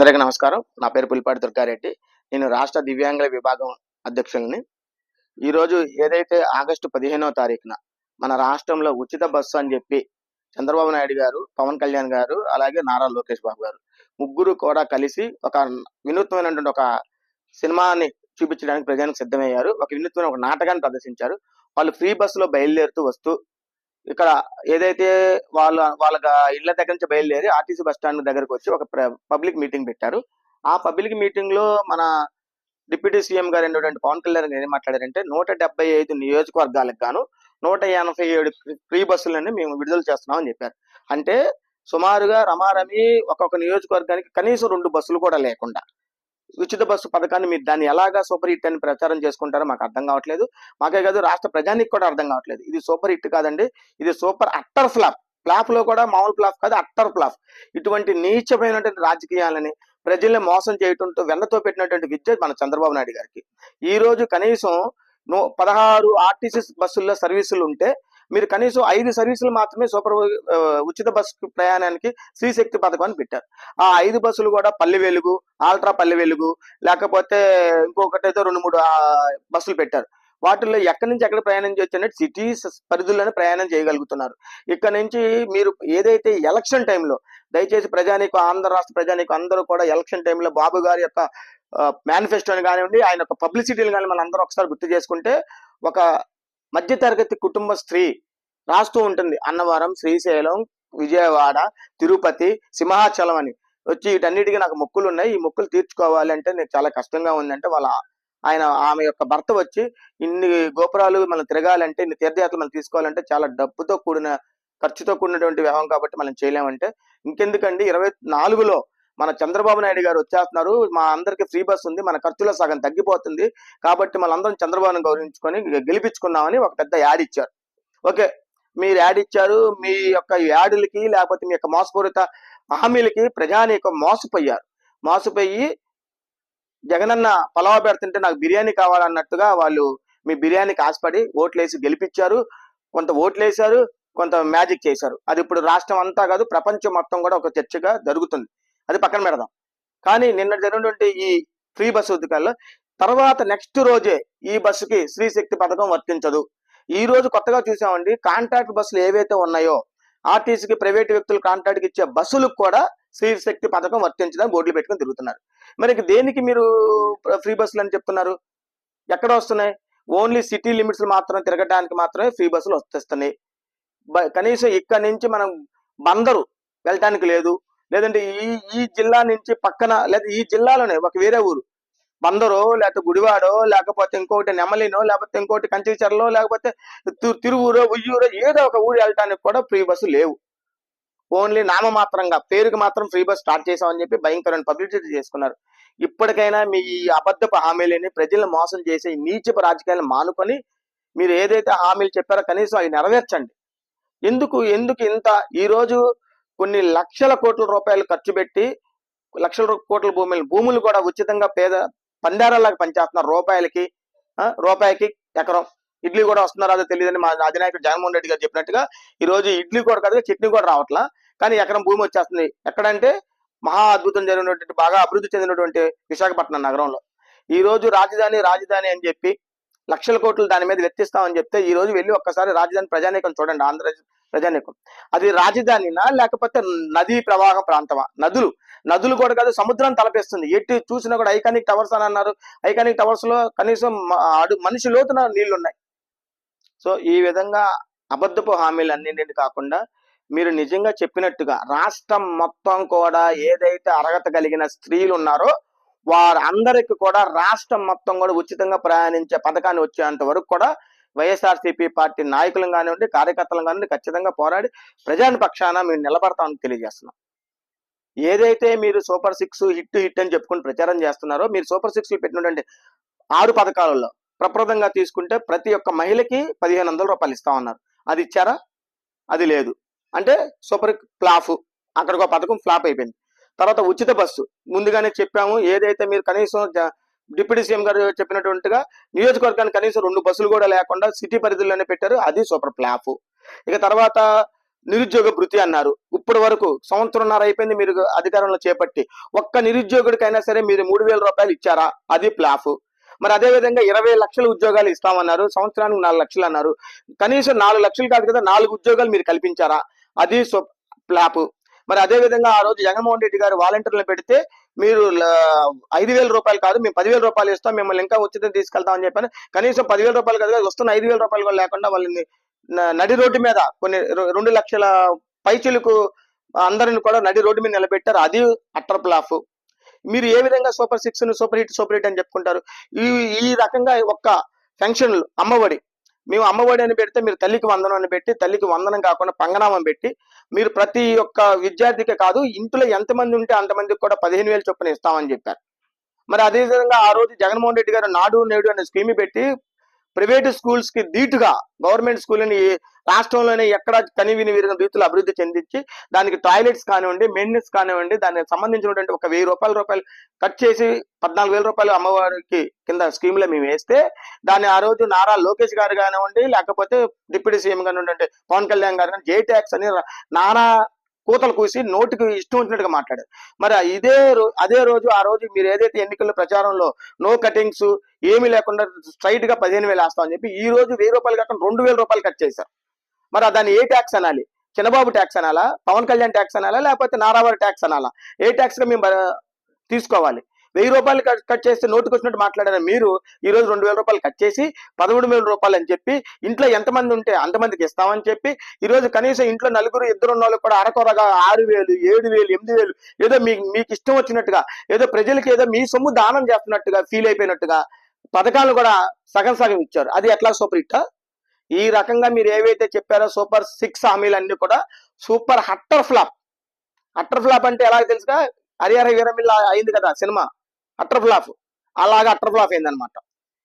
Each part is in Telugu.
అందరికీ నమస్కారం. నా పేరు పులిపాటి దుర్గారెడ్డి. నేను రాష్ట్ర దివ్యాంగుల విభాగం అధ్యక్షుల్ని. ఈరోజు ఏదైతే ఆగస్టు పదిహేనవ తారీఖున మన రాష్ట్రంలో ఉచిత బస్సు అని చెప్పి చంద్రబాబు నాయుడు గారు పవన్ కళ్యాణ్ గారు అలాగే నారా లోకేష్ బాబు గారు ముగ్గురు కూడా కలిసి ఒక వినూత్నమైనటువంటి ఒక సినిమాని చూపించడానికి ప్రజానికి సిద్ధమయ్యారు. ఒక వినూత్నమైన ఒక నాటకాన్ని ప్రదర్శించారు. వాళ్ళు ఫ్రీ బస్సులో బయలుదేరుతూ వస్తూ ఇక్కడ ఏదైతే వాళ్ళ వాళ్ళ ఇళ్ళ దగ్గర నుంచి బయలుదేరి ఆర్టీసీ బస్ స్టాండ్ దగ్గరకు వచ్చి ఒక పబ్లిక్ మీటింగ్ పెట్టారు. ఆ పబ్లిక్ మీటింగ్లో మన డిప్యూటీ సీఎం గారు అయినటువంటి పవన్ కళ్యాణ్ గారు ఏం మాట్లాడారంటే నూట డెబ్బై ఐదు నియోజకవర్గాలకు గాను నూట ఎనభై ఏడు ఫ్రీ బస్సులని మేము విడుదల చేస్తున్నాం అని చెప్పారు. అంటే సుమారుగా రమారమి ఒక్కొక్క నియోజకవర్గానికి కనీసం రెండు బస్సులు కూడా లేకుండా ఉచిత బస్సు పథకాన్ని మీరు దాన్ని ఎలాగా సూపర్ హిట్ అని ప్రచారం చేసుకుంటారో మాకు అర్థం కావట్లేదు. మాకే కాదు రాష్ట్ర ప్రజానికి కూడా అర్థం కావట్లేదు. ఇది సూపర్ హిట్ కాదండి. ఇది సూపర్ అట్టర్ ఫ్లాప్. ఫ్లాప్లో కూడా మామూలు ఫ్లాప్ కాదు అట్టర్ ఫ్లాప్. ఇటువంటి నీచమైనటువంటి రాజకీయాలని ప్రజల్ని మోసం చేయటంతో వెన్నతో పెట్టినటువంటి విద్య మన చంద్రబాబు నాయుడు గారికి. ఈ రోజు కనీసం నూ పదహారు ఆర్టీసీ బస్సుల్లో సర్వీసులు ఉంటే మీరు కనీసం ఐదు సర్వీసులు మాత్రమే సూపర్ ఉచిత బస్సు ప్రయాణానికి శ్రీశక్తి పథకం అని పెట్టారు. ఆ ఐదు బస్సులు కూడా పల్లె వెలుగు ఆల్ట్రా పల్లె వెలుగు లేకపోతే ఇంకొకటైతే రెండు మూడు బస్సులు పెట్టారు. వాటిల్లో ఎక్కడి నుంచి ఎక్కడ ప్రయాణం చేయొచ్చు అంటే సిటీస్ పరిధుల్లోనే ప్రయాణం చేయగలుగుతున్నారు. ఇక్కడ నుంచి మీరు ఏదైతే ఎలక్షన్ టైంలో దయచేసి ప్రజానీకు ఆంధ్ర రాష్ట్ర ప్రజానీకు అందరూ కూడా ఎలక్షన్ టైంలో బాబు గారి యొక్క మేనిఫెస్టోని కానివ్వండి ఆయన యొక్క పబ్లిసిటీని కానీ మనం అందరూ ఒకసారి గుర్తు చేసుకుంటే ఒక మధ్యతరగతి కుటుంబ స్త్రీ రాస్తూ ఉంటుంది. అన్నవరం శ్రీశైలం విజయవాడ తిరుపతి సింహాచలం అని. వచ్చి వీటన్నిటికీ నాకు మొక్కులు ఉన్నాయి ఈ మొక్కులు తీర్చుకోవాలి అంటే నాకు చాలా కష్టంగా ఉందంటే వాళ్ళ ఆయన ఆమె యొక్క భర్త వచ్చి ఇన్ని గోపురాలు మనం తిరగాలంటే ఇన్ని తీర్థయాత్రలు మనం తీసుకోవాలంటే చాలా డబ్బుతో కూడిన ఖర్చుతో కూడినటువంటి వ్యవహారం కాబట్టి మనం చేయలేమంటే ఇంకెందుకండి? ఇరవై నాలుగులో మన చంద్రబాబు నాయుడు గారు వచ్చేస్తున్నారు. మా అందరికి ఫ్రీ బస్ ఉంది. మన ఖర్చులో సగం తగ్గిపోతుంది. కాబట్టి మనందరం చంద్రబాబును గౌరవించుకొని గెలిపించుకున్నామని ఒక పెద్ద యాడ్ ఇచ్చారు. ఓకే. మీరు యాడ్ ఇచ్చారు. మీ యొక్క యాడులకి లేకపోతే మీ యొక్క మోసపూరిత హామీలకి ప్రజానీకం మోసపోయారు. మోసపోయి జగనన్న పలావ పెడుతుంటే నాకు బిర్యానీ కావాలన్నట్టుగా వాళ్ళు మీ బిర్యానీకి ఆశపడి ఓట్లేసి గెలిపించారు. కొంత ఓట్లేశారు. కొంత మ్యాజిక్ చేశారు. అది ఇప్పుడు రాష్ట్రం అంతా కాదు ప్రపంచం మొత్తం కూడా ఒక చర్చగా జరుగుతుంది. అది పక్కన పెడదాం. కానీ నిన్న జరిగినటువంటి ఈ ఫ్రీ బస్సు ఉద్యకాల్లో తర్వాత నెక్స్ట్ రోజే ఈ బస్సుకి శ్రీశక్తి పథకం వర్తించదు. ఈ రోజు కొత్తగా చూసామండి కాంట్రాక్ట్ బస్సులు ఏవైతే ఉన్నాయో ఆర్టీసీకి ప్రైవేట్ వ్యక్తులు కాంట్రాక్ట్ ఇచ్చే బస్సులకు కూడా శ్రీశక్తి పథకం వర్తించదని బోర్డులు పెట్టుకుని తిరుగుతున్నారు. మరి దేనికి మీరు ఫ్రీ బస్సులు అని చెప్తున్నారు? ఎక్కడ వస్తున్నాయి? ఓన్లీ సిటీ లిమిట్స్ మాత్రం తిరగడానికి మాత్రమే ఫ్రీ బస్సులు వస్తున్నాయి బ- కనీసం ఇక్కడ నుంచి మనం బందరు వెళ్ళటానికి లేదు. లేదంటే ఈ ఈ జిల్లా నుంచి పక్కన లేదా ఈ జిల్లాలోనే ఒక వేరే ఊరు. బందరో లేకపోతే గుడివాడో లేకపోతే ఇంకొకటి నెమలినో లేకపోతే ఇంకోటి కంచిచర్లో లేకపోతే తిరువురో ఉయ్యూరో ఏదో ఒక ఊరు వెళ్ళటానికి కూడా ఫ్రీ బస్సు లేవు. ఓన్లీ నామమాత్రంగా పేరుకి మాత్రం ఫ్రీ బస్ స్టార్ట్ చేసామని చెప్పి భయంకరమైన పబ్లిసిటీ చేసుకున్నారు. ఇప్పటికైనా మీ ఈ అబద్ధపు హామీలని ప్రజలను మోసం చేసే నీచపు రాజకీయాలను మానుకొని మీరు ఏదైతే హామీలు చెప్పారో కనీసం అవి నెరవేర్చండి. ఎందుకు ఎందుకు ఇంత ఈ రోజు కొన్ని లక్షల కోట్ల రూపాయలు ఖర్చు పెట్టి లక్షల కోట్ల భూములు భూములు కూడా ఉచితంగా పేద పందారాలకు పనిచేస్తున్నారు రూపాయలకి రూపాయికి ఎకరం ఇడ్లీ కూడా వస్తున్నారో అదో తెలియదని మా అధినాయకుడు జగన్మోహన్ రెడ్డి గారు చెప్పినట్టుగా ఈ రోజు ఇడ్లీ కూడా కాదు చట్నీ కూడా రావట్లా. కానీ ఎకరం భూమి వచ్చేస్తుంది. ఎక్కడంటే మహా అద్భుతం జరిగినటువంటి బాగా అభివృద్ధి చెందినటువంటి విశాఖపట్నం నగరంలో. ఈ రోజు రాజధాని రాజధాని అని చెప్పి లక్షల కోట్లు దాని మీద వెత్తిస్తామని చెప్తే ఈ రోజు వెళ్ళి ఒక్కసారి రాజధాని ప్రజానీకం చూడండి. ఆంధ్రప్రదేశ్ ప్రజానీకం. అది రాజధానినా లేకపోతే నదీ ప్రవాహ ప్రాంతమా? నదులు. నదులు కూడా కాదు సముద్రం తలపేస్తుంది. ఎట్టి చూసినా కూడా ఐకానిక్ టవర్స్ అని అన్నారు. ఐకానిక్ టవర్స్లో కనీసం ఆడు మనిషి లోతున నీళ్ళు ఉన్నాయి సో ఈ విధంగా అబద్ధపు హామీలు అన్నింటిని కాకుండా మీరు నిజంగా చెప్పినట్టుగా రాష్ట్రం మొత్తం కూడా ఏదైతే అర్హత కలిగిన స్త్రీలు ఉన్నారో వారందరికి కూడా రాష్ట్రం మొత్తం కూడా ఉచితంగా ప్రయాణించే పథకాన్ని వచ్చేంత వరకు కూడా వైఎస్ఆర్సీపీ పార్టీ నాయకులను కానివ్వండి కార్యకర్తలను కానివ్వండి ఖచ్చితంగా పోరాడి ప్రజాని పక్షాన మేము నిలబడతామని తెలియజేస్తున్నాం. ఏదైతే మీరు సూపర్ సిక్స్ హిట్ హిట్ అని చెప్పుకుని ప్రచారం చేస్తున్నారో మీరు సూపర్ సిక్స్ పెట్టినటువంటి ఆరు పథకాలలో ప్రప్రదంగా తీసుకుంటే ప్రతి ఒక్క మహిళకి పదిహేను వందల రూపాయలు ఇస్తా ఉన్నారు. అది ఇచ్చారా? అది లేదు. అంటే సూపర్ ఫ్లాఫ్ అక్కడికి ఒక పథకం ఫ్లాప్ అయిపోయింది. తర్వాత ఉచిత బస్సు ముందుగానే చెప్పాము ఏదైతే మీరు కనీసం జ- డిప్యూటీ సీఎం గారు చెప్పినటువంటిగా నియోజకవర్గానికి కనీసం రెండు బస్సులు కూడా లేకుండా సిటీ పరిధిలోనే పెట్టారు. అది సూపర్ ప్లాఫ్ ఇక తర్వాత నిరుద్యోగ భృతి అన్నారు. ఇప్పటి వరకు సంవత్సరంన్నర అయిపోయింది మీరు అధికారంలో చేపట్టి. ఒక్క నిరుద్యోగుడికైనా సరే మీరు మూడు వేల రూపాయలు ఇచ్చారా? అది ప్లాఫ్ మరి అదే విధంగా ఇరవై లక్షల ఉద్యోగాలు ఇస్తామన్నారు. సంవత్సరానికి నాలుగు లక్షలు అన్నారు. కనీసం నాలుగు లక్షలు కాదు కదా నాలుగు ఉద్యోగాలు మీరు కల్పించారా? అది ప్లాప్ మరి అదే విధంగా ఆ రోజు జగన్మోహన్ రెడ్డి గారు వాలంటీర్లు పెడితే మీరు ఐదు వేల రూపాయలు కాదు మేము పదివేల రూపాయలు ఇస్తాం మిమ్మల్ని ఇంకా ఉచితం తీసుకెళ్తామని చెప్పాను. కనీసం పదివేల రూపాయలు కాదు వస్తున్న ఐదు వేల రూపాయలు కూడా లేకుండా వాళ్ళని నడి రోడ్డు మీద కొన్ని రెండు లక్షల పైచులకు అందరిని కూడా నడి రోడ్డు మీద నిలబెట్టారు. అది అట్టర్ ప్లాఫ్. మీరు ఏ విధంగా super six super hit super hit అని చెప్పుకుంటారు? ఈ ఈ రకంగా ఒక్క ఫంక్షన్లు అమ్మఒడి మేము అమ్మఒడి అని పెడితే మీరు తల్లికి వందనం అని పెట్టి తల్లికి వందనం కాకుండా పంగనామం పెట్టి మీరు ప్రతి ఒక్క విద్యార్థికి కాదు ఇంట్లో ఎంతమంది ఉంటే అంతమందికి కూడా పదిహేను వేలు చొప్పున ఇస్తామని చెప్పారు. మరి అదే విధంగా ఆ రోజు జగన్మోహన్ రెడ్డి గారు నాడు నేడు అనే స్కీమ్ పెట్టి ప్రైవేట్ స్కూల్స్కి ధీటుగా గవర్నమెంట్ స్కూల్ని రాష్ట్రంలోనే ఎక్కడ కనివిని విరిగిన రీతిలో అభివృద్ధి చెందించి దానికి టాయిలెట్స్ కానివ్వండి మెయింటెనెన్స్ కానివ్వండి దానికి సంబంధించినటువంటి ఒక వెయ్యి రూపాయల రూపాయలు కట్ చేసి పద్నాలుగు వేల రూపాయలు అమ్మవారికి కింద స్కీమ్లో మేము వేస్తే దాన్ని ఆ రోజు నారా లోకేష్ గారు కానివ్వండి లేకపోతే డిప్యూటీ సీఎం కానివ్వండి పవన్ కళ్యాణ్ గారు కానీ జే ట్యాక్స్ అని నారా నానా కూతలు కూసి నోటికి ఇష్టం వచ్చినట్టుగా మాట్లాడారు. మరి ఇదే అదే రోజు ఆ రోజు మీరు ఏదైతే ఎన్నికల ప్రచారంలో నో కటింగ్స్ ఏమీ లేకుండా స్ట్రైట్గా పదిహేను వేలు వేస్తామని చెప్పి ఈ రోజు వెయ్యి రూపాయలు కాకుండా రెండు వేల రూపాయలు కట్ చేశారు. మరి దాన్ని ఏ ట్యాక్స్ అనాలి? చిన్నబాబు ట్యాక్స్ అనాలా? పవన్ కళ్యాణ్ ట్యాక్స్ అనాలా? లేకపోతే నారావారి ట్యాక్స్ అనాలా? ఏ ట్యాక్స్గా మేము తీసుకోవాలి? వెయ్యి రూపాయలు కట్ చేస్తే నోటుకు వచ్చినట్టు మాట్లాడారు మీరు? ఈ రోజు రెండు వేల రూపాయలు కట్ చేసి పదమూడు వేల రూపాయలు అని చెప్పి ఇంట్లో ఎంతమంది ఉంటే అంతమందికి ఇస్తామని చెప్పి ఈ రోజు కనీసం ఇంట్లో నలుగురు ఇద్దరు ఉన్న వాళ్ళకి కూడా అరకొరగా ఆరు వేలు ఏడు వేలు ఎనిమిది వేలు ఏదో మీకు మీకు ఇష్టం వచ్చినట్టుగా ఏదో ప్రజలకి ఏదో మీ సొమ్ము దానం చేస్తున్నట్టుగా ఫీల్ అయిపోయినట్టుగా పథకాలు కూడా సగం సగం ఇచ్చారు. అది ఎట్లా సూపర్ హిట్? ఈ రకంగా మీరు ఏవైతే చెప్పారో సూపర్ సిక్స్ హామీలన్నీ కూడా super utter flop. Utter flop అంటే ఎలా తెలుసుగా? హరిహర వీరమిల్ల అయింది కదా సినిమా. అట్టర్ ఫ్లాప్ అలాగా అట్టర్ ఫ్లాప్ అయిందనమాట.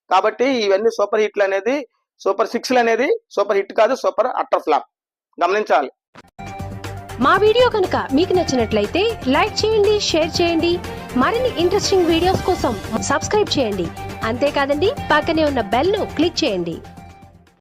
కాబట్టి ఇవన్నీ సూపర్ హిట్లు అనేది సూపర్ సిక్స్లు అనేది సూపర్ హిట్ కాదు సూపర్ అట్టర్ ఫ్లాప్ గమనించాలి. మా వీడియో కనుక మీకు నచ్చినట్లయితే లైక్ చేయండి షేర్ చేయండి. మరిన్ని ఇంట్రెస్టింగ్ వీడియోస్ కోసం సబ్స్క్రైబ్ చేయండి. అంతేకాదండి పక్కనే ఉన్న బెల్ను క్లిక్ చేయండి.